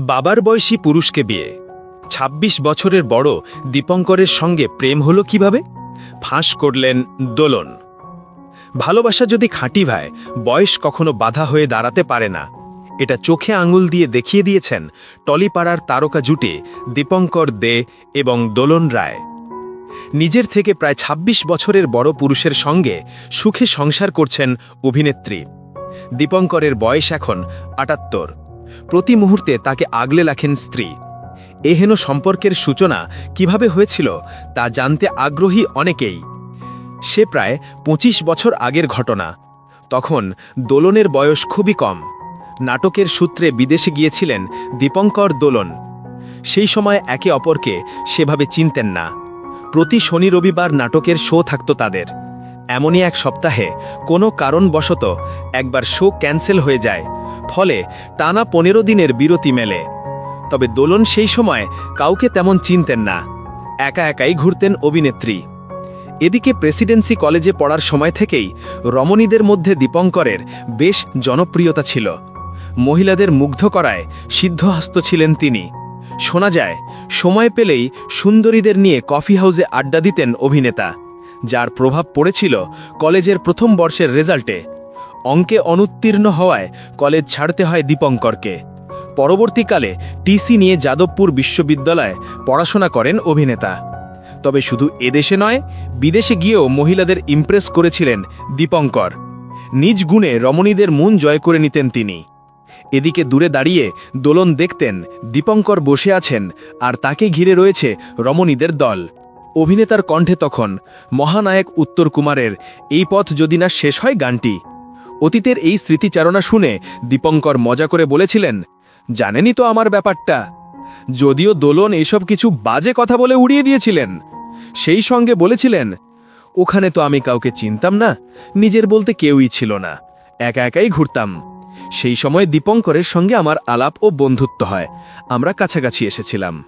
বাবার বয়সী পুরুষকে বিয়ে। ২৬ বছরের বড় দীপঙ্করের সঙ্গে প্রেম হলো কীভাবে? ফাঁস করলেন দোলন। ভালোবাসা যদি খাঁটি ভায় বয়স কখনো বাধা হয়ে দাঁড়াতে পারে না। এটা চোখে আঙুল দিয়ে দেখিয়ে দিয়েছেন টলিপাড়ার তারকা জুটে দীপঙ্কর দে এবং দোলন রায়। নিজের থেকে প্রায় ২৬ বছরের বড় পুরুষের সঙ্গে সুখে সংসার করছেন অভিনেত্রী। দীপঙ্করের বয়স এখন আটাত্তর। প্রতি মুহূর্তে তাকে আগলে রাখেন স্ত্রী। এহেন সম্পর্কের সূচনা কীভাবে হয়েছিল তা জানতে আগ্রহী অনেকেই। সে প্রায় ২৫ বছর আগের ঘটনা। তখন দোলনের বয়স খুবই কম। নাটকের সূত্রে বিদেশে গিয়েছিলেন দীপঙ্কর দোলন। সেই সময় একে অপরকে সেভাবে চিনতেন না। প্রতি শনি রবিবার নাটকের শো থাকত তাদের। এমনই এক সপ্তাহে কোনো কারণবশত একবার শো ক্যান্সেল হয়ে যায়, ফলে টানা পনেরো দিনের বিরতি মেলে। তবে দোলন সেই সময় কাউকে তেমন চিনতেন না। একা একাই ঘুরতেন অভিনেত্রী। এদিকে প্রেসিডেন্সি কলেজে পড়ার সময় থেকেই রমণীদের মধ্যে দীপঙ্করের বেশ জনপ্রিয়তা ছিল। মহিলাদের মুগ্ধ করায় সিদ্ধহস্ত ছিলেন তিনি। শোনা যায়, সময় পেলেই সুন্দরীদের নিয়ে কফি হাউসে আড্ডা দিতেন অভিনেতা। যার প্রভাব পড়েছিল কলেজের প্রথম বর্ষের রেজাল্টে। অঙ্কে অনুত্তীর্ণ হওয়ায় কলেজ ছাড়তে হয় দীপঙ্করকে। পরবর্তীকালে টিসি নিয়ে যাদবপুর বিশ্ববিদ্যালয়ে পড়াশোনা করেন অভিনেতা। তবে শুধু এদেশে নয়, বিদেশে গিয়েও মহিলাদের ইমপ্রেস করেছিলেন দীপঙ্কর। নিজ গুণে রমণীদের মন জয় করে নিতেন তিনি। এদিকে দূরে দাঁড়িয়ে দোলন দেখতেন দীপঙ্কর বসে আছেন আর তাকে ঘিরে রয়েছে রমণীদের দল। অভিনেতার কণ্ঠে তখন মহানায়ক উত্তর কুমারের এই পথ যদি না শেষ হয় গানটি। অতীতের এই স্মৃতিচারণা শুনে দীপঙ্কর মজা করে বলেছিলেন, জানেনই তো আমার ব্যাপারটা। যদিও দোলন এসব কিছু বাজে কথা বলে উড়িয়ে দিয়েছিলেন। সেই সঙ্গে বলেছিলেন, ওখানে তো আমি কাউকে চিনতাম না, নিজের বলতে কেউই ছিল না। একা একাই ঘুরতাম। সেই সময় দীপঙ্করের সঙ্গে আমার আলাপ ও বন্ধুত্ব হয়। আমরা কাছাকাছি এসেছিলাম।